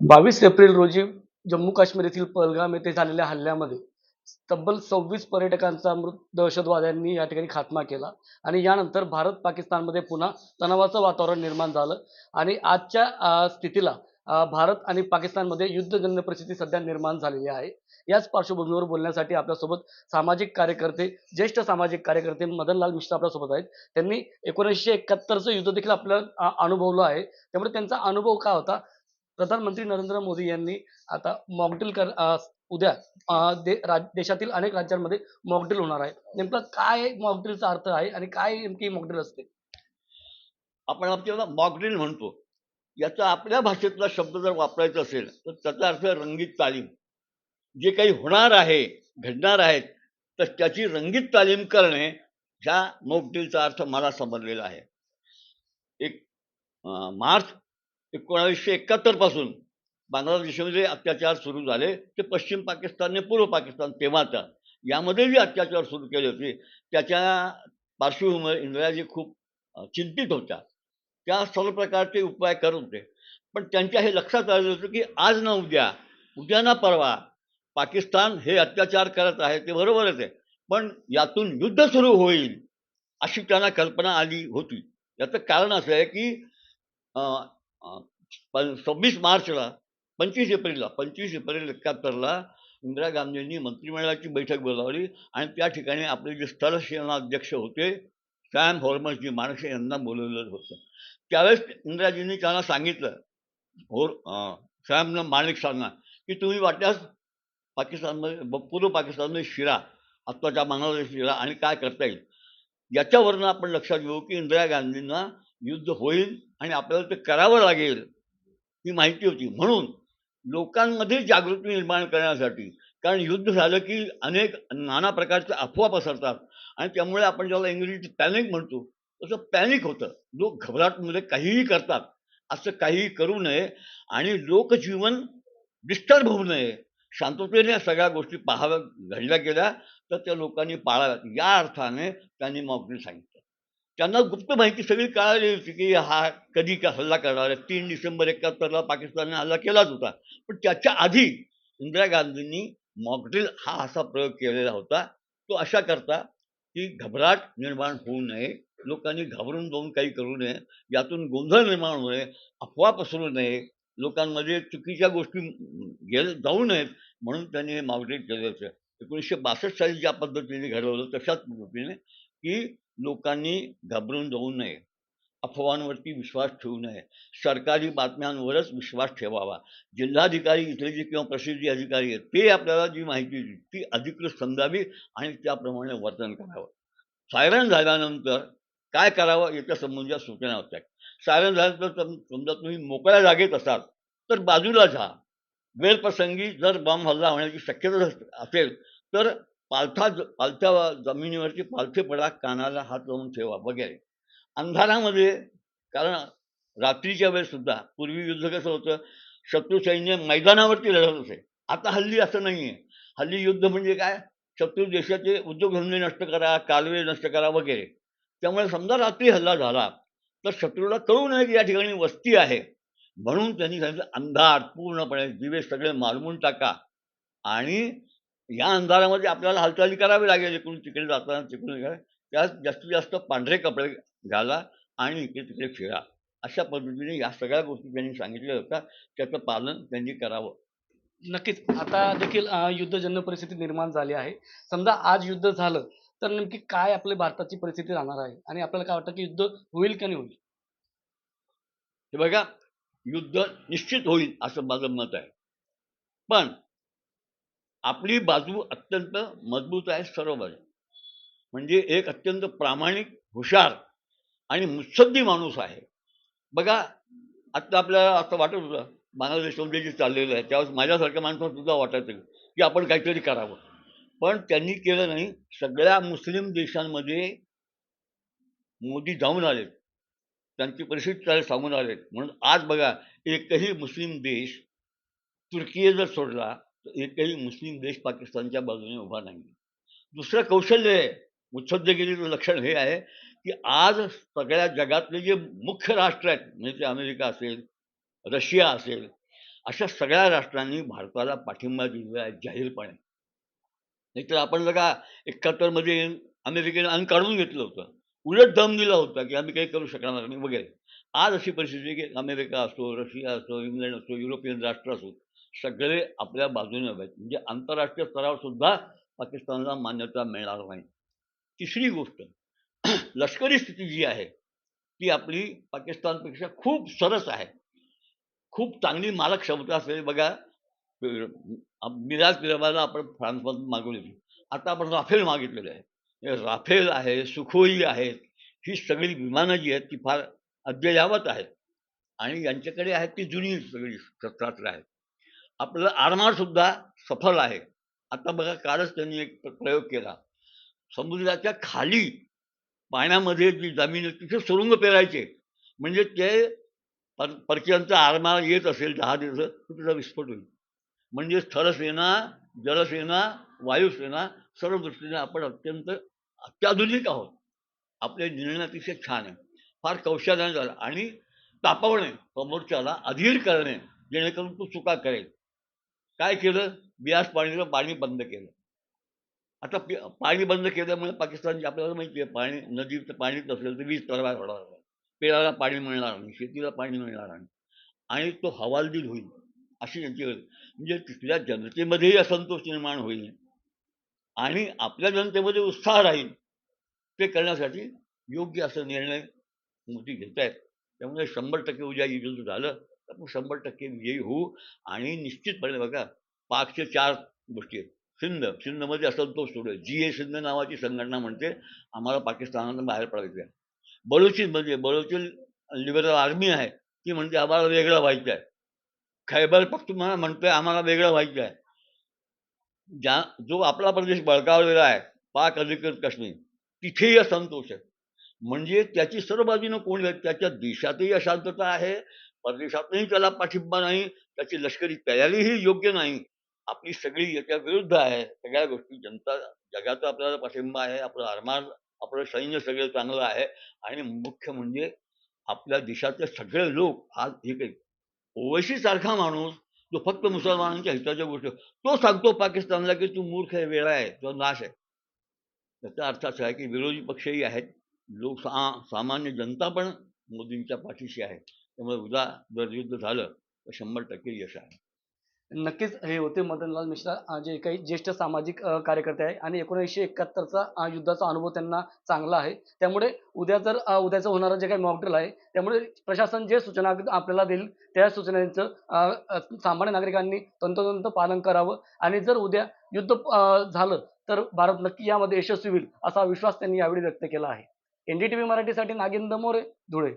बावीस एप्रिल रोजी जम्मू काश्मीर येथील पहलगाम येथे झालेल्या हल्ल्यामध्ये तब्बल सव्वीस पर्यटकांचा मृत दहशतवाद्यांनी या ठिकाणी खात्मा केला आणि यानंतर भारत पाकिस्तानमध्ये पुन्हा तणावाचं वातावरण निर्माण झालं आणि आजच्या स्थितीला भारत आणि पाकिस्तानमध्ये युद्धजन्य परिस्थिती सध्या निर्माण झालेली आहे. याच पार्श्वभूमीवर बोलण्यासाठी आपल्यासोबत सामाजिक कार्यकर्ते ज्येष्ठ सामाजिक कार्यकर्ते मदनलाल मिश्रा आपल्यासोबत आहेत. त्यांनी एकोणीसशे एकाहत्तरचं युद्ध देखील आपल्याला अनुभवलं आहे. त्यामुळे त्यांचा अनुभव काय होता? प्रधानमंत्री नरेंद्र मोदी यांनी आता मॉकड्रिल कर उद्या दे, देशातील अनेक राज्यांमध्ये मॉकड्रिल होणार आहे. नेमकं काय मॉकड्रिलचा अर्थ आहे आणि काय नेमकी मॉकड्रिल असते? आपण मॉकड्रिल म्हणतो. याचा आपल्या भाषेतला शब्द जर वापरायचा असेल तर त्याचा अर्थ रंगीत तालीम. जे काही होणार आहे घडणार आहेत तर त्याची रंगीत तालीम करणे ह्या मॉकड्रिलचा अर्थ मला समजलेला आहे. एक मार्च एकोणावीसशे एकाहत्तरपासून बांगलादेशमध्ये बांगलादेशामध्ये अत्याचार सुरू झाले. ते पश्चिम पाकिस्तानने पूर्व पाकिस्तान तेव्हाचा यामध्ये जे अत्याचार सुरू केले होते त्याच्या पार्श्वभूमीवर इंदिराजी खूप चिंतित होत्या. त्या सर्व प्रकारचे उपाय करत होते. पण त्यांच्या हे लक्षात आलं होतं की आज ना उद्या उद्या ना परवा पाकिस्तान हे अत्याचार करत आहे ते बरोबरच आहे. पण यातून युद्ध सुरू होईल अशी त्यांना कल्पना आली होती. याचं कारण असं आहे की सव्वीस मार्चला पंचवीस एप्रिलला पंचवीस एप्रिल एकाहत्तरला इंदिरा गांधींनी मंत्रिमंडळाची बैठक बोलावली आणि त्या ठिकाणी आपले जे स्थलसेनाध्यक्ष होते होते सॅम हॉर्मसजी माणसे यांना बोलवलेलं होतं. त्यावेळेस इंदिराजींनी त्यांना सांगितलं होर सॅमनं माणिक सांगा की तुम्ही वाटल्यास पाकिस्तानमध्ये ब- पूर्व पाकिस्तानमध्ये शिरा आत्ताच्या बांगलादेश शिरा आणि काय करता येईल? याच्यावरनं आपण लक्षात घेऊ की इंदिरा गांधींना युद्ध होईल आणि आपल्याला ते करावं लागेल ही माहिती होती. म्हणून लोकांमध्ये जागृती निर्माण करण्यासाठी कारण युद्ध झालं की अनेक नाना प्रकारच्या अफवा पसरतात. आणि त्यामुळे आपण ज्याला इंग्रजीत पॅनिक म्हणतो तसं पॅनिक होतं. लोक घबराटमध्ये काहीही करतात. असं काहीही करू नये आणि लोकजीवन डिस्टर्ब होऊ नये. शांततेने सगळ्या गोष्टी पाहाव्या घडल्या गेल्या तर त्या लोकांनी पाळाव्यात. या अर्थाने त्यांनी मॉकने सांगितलं. त्यांना गुप्त माहिती सगळी कळाली होती की हा कधी का हल्ला करणार आहे. तीन डिसेंबर एकाहत्तरला पाकिस्तानने हल्ला केलाच होता. पण त्याच्या आधी इंदिरा गांधींनी मॉकड्रिल हा असा प्रयोग केलेला होता. तो अशा करता की घबराट निर्माण होऊ नये लोकांनी घाबरून जाऊन काही करू नये यातून गोंधळ निर्माण होऊ नये अफवा पसरू नये लोकांमध्ये चुकीच्या गोष्टी गेल जाऊ नयेत म्हणून त्यांनी हे मॉकड्रिल केलं होतं. एकोणीसशे बासष्ट साली ज्या पद्धतीने घडवलं तशाच पद्धतीने की लोकांनी घाबरून जाऊ नये. अफवांवरती विश्वास ठेवू नये. सरकारी बातम्यांवरच विश्वास ठेवावा. जिल्हाधिकारी, इथले जे किंवा प्रसिद्धी अधिकारी आहेत, ते आपल्याला जी माहिती ती अधिकृत समजावी आणि त्याप्रमाणे वर्तन करावं. सायरन झाल्यानंतर काय करावं याच्या सूचना होत्या. सायरन झाल्यानंतर सम- समजा तुम्ही मोकळ्या जागेत असाल, तर बाजूला जा. वेळप्रसंगी जर बॉम्ब हल्ला होण्याची शक्यता अस- असेल, तर पालथा पालथ्या जमिनीवरती पालथे पडा, कानाला हात लावून ठेवा, वगैरे. अंधारामध्ये. कारण रात्रीच्या वेळेस सुद्धा पूर्वी युद्ध कसं होतं शत्रू सैन्य मैदानावरती लढत असे आता हल्ली असं नाही आहे हल्ली युद्ध म्हणजे काय? शत्रू देशाचे उद्योगधंदे नष्ट करा कालवे नष्ट करा वगैरे. त्यामुळे समजा रात्री हल्ला झाला तर शत्रूला कळू नये की या ठिकाणी वस्ती आहे. म्हणून त्यांनी सांगितलं अंधार पूर्णपणे दिवे सगळे मालवून टाका. आणि या अंधारामध्ये आपल्याला हालचाली करावी लागेल इकडून तिकडे जाताना तिकडून त्यात जास्तीत जास्त पांढरे कपडे घाला आणि इकडे तिकडे फिरा. अशा पद्धतीने या सगळ्या गोष्टी त्यांनी सांगितल्या होत्या. त्याचं पालन त्यांनी करावं. नक्कीच. आता देखील युद्धजन्य परिस्थिती निर्माण झाली आहे. समजा आज युद्ध झालं तर नेमकी काय आपल्या भारताची परिस्थिती राहणार आहे? आणि आपल्याला काय वाटतं की युद्ध होईल का नाही होईल? हे बघा युद्ध निश्चित होईल असं माझं मत आहे. पण आपली बाजू अत्यंत मजबूत आहे सर्व बाजू म्हणजे एक अत्यंत प्रामाणिक हुशार आणि मुत्सद्दी माणूस आहे. बघा आत्ता आपल्याला असं वाटत होतं बांगलादेशमध्ये जे चाललेलं आहे त्यावेळेस माझ्यासारख्या माणसाला सुद्धा वाटायचं की आपण काहीतरी करावं. पण त्यांनी केलं नाही. सगळ्या मुस्लिम देशांमध्ये मोदी जाऊन आलेत. त्यांची परिस्थिती त्याला सांगून आलेत. म्हणून आज बघा एकही मुस्लिम देश तुर्की जर सोडला तर एकही मुस्लिम देश पाकिस्तानच्या बाजूने उभा नाही दुसरं कौशल्य आहे. मुत्सद्देगिरीचं लक्षण हे आहे की आज सगळ्या जगातले जे मुख्य राष्ट्र आहेत म्हणजे ते अमेरिका असेल रशिया असेल अशा सगळ्या राष्ट्रांनी भारताला पाठिंबा दिलेला आहे जाहीरपणे. नाहीतर आपण जर का एकाहत्तरमध्ये अमेरिकेने अंग काढून घेतलं होतं उलट दम दिला होता की आम्ही काही करू शकणार नाही वगैरे. आज अशी परिस्थिती आहे की अमेरिका असो रशिया असो इंग्लंड असो युरोपियन राष्ट्र असो सगळे आपल्या बाजूने आहेत. म्हणजे आंतरराष्ट्रीय स्तरावर सुद्धा पाकिस्तानला मान्यता मिळणार नाही. तिसरी गोष्ट लष्करी स्थिती जी आहे ती आपली पाकिस्तानपेक्षा खूप सरस आहे. खूप चांगली मालक क्षमता असलेली बघा मिराज पिरबाला आपण फ्रान्समधून मागवलेली आता आपण राफेल मागितलेले आहे. राफेल आहे सुखोई आहेत ही सगळी विमानं जी आहेत ती फार अद्ययावत आहेत. आणि यांच्याकडे आहेत ती जुनी सगळी शस्त्रास्त्र आहेत. आपलं आरमार सुद्धा सफल आहे. आता बघा कालच त्यांनी एक प्रयोग केला. समुद्राच्या खाली पाण्यामध्ये जी जमीन आहे तिथे सुरुंग पेरायचे. म्हणजे ते पर परकीयांचा आरमार येत असेल दहा दिवस तर तिचा विस्फोट होईल. म्हणजे स्थलसेना जलसेना वायुसेना सर्व दृष्टीने आपण अत्यंत अत्याधुनिक आहोत. आपले निर्णय अतिशय छान आहे. फार कौशल्याने झालं आणि तापवणे समोरच्याला अधीर करणे जेणेकरून तो चुका करेल. काय केलं? बियास पाणीचं पाणी बंद केलं. आता पि- पाणी बंद केल्यामुळे पाकिस्तानची आपल्याला माहिती आहे पाणी नदीचं पाणीच नसेल तर वीज तरवा होणार नाही. पेराला पाणी मिळणार नाही शेतीला पाणी मिळणार नाही. आणि तो हवालदिल होईल अशी त्यांची म्हणजे तिथल्या जनतेमध्येही असंतोष निर्माण होईल. आणि आपल्या जनतेमध्ये उत्साह राहील. ते करण्यासाठी योग्य असं निर्णय मोदी घेत आहेत. त्यामुळे शंभर टक्के उद्या युद्ध झालं तर आपण शंभर टक्के विजयी होऊ. आणि निश्चितपणे बघा पाचशे चार गोष्टी आहेत. सिंध सिंधमध्ये असंतोष सुरू आहे जी ए सिंध नावाची संघटना म्हणते आम्हाला पाकिस्तानातून बाहेर पडायचं आहे. बलुचीमध्ये म्हणजे, बलुची लिबरल आर्मी आहे ती म्हणते आम्हाला वेगळं व्हायचं आहे. खैबर पख्तूनख्वा म्हणतोय आम्हाला वेगळं व्हायचं आहे. ज्या जो आपला प्रदेश बळकावलेला आहे पाक अधिकृत काश्मीर तिथेही असंतोष आहे. म्हणजे त्याची सर्व बाजूनं कोण त्याच्या देशातही अशांतता आहे परदेशातही त्याला पाठिंबा नाही त्याची लष्करी तयारीही योग्य नाही आपली सगळी याच्या विरुद्ध आहे. सगळ्या गोष्टी जनता जगाचा आपल्याला पाठिंबा आहे आपलं आरमार आपलं सैन्य सगळं चांगलं आहे. आणि मुख्य म्हणजे आपल्या देशातले सगळे लोक आज हे काही ओवैसी सारखा माणूस जो फक्त मुसलमानांच्या हिताच्या गोष्टी तो सांगतो पाकिस्तानला की तू मूर्ख आहे वेळा आहे तो नाश आहे. त्याचा अर्थ असा आहे की विरोधी पक्षही आहेत. लोक सा सामान्य जनता पण मोदींच्या पाठीशी आहे. त्यामुळे उद्या जर युद्ध झालं तर शंभर टक्के यश आहे. नक्कीच हे होते मदनलाल मिश्रा जे काही ज्येष्ठ सामाजिक कार्यकर्ते आहे आणि एकोणीसशे एकाहत्तरचा युद्धाचा अनुभव त्यांना चांगला आहे. त्यामुळे उद्या जर उद्याचं होणारं जे काही मॉकड्रिल आहे त्यामुळे प्रशासन जे सूचना आपल्याला देईल त्या सूचनांचं सामान्य नागरिकांनी तंतोतंत पालन करावं. आणि जर उद्या युद्ध झालं तर भारत नक्की यामध्ये यशस्वी होईल असा विश्वास त्यांनी यावेळी व्यक्त केला आहे. एनडीटीव्ही मराठीसाठी नागेंद्र मोरे धुळे.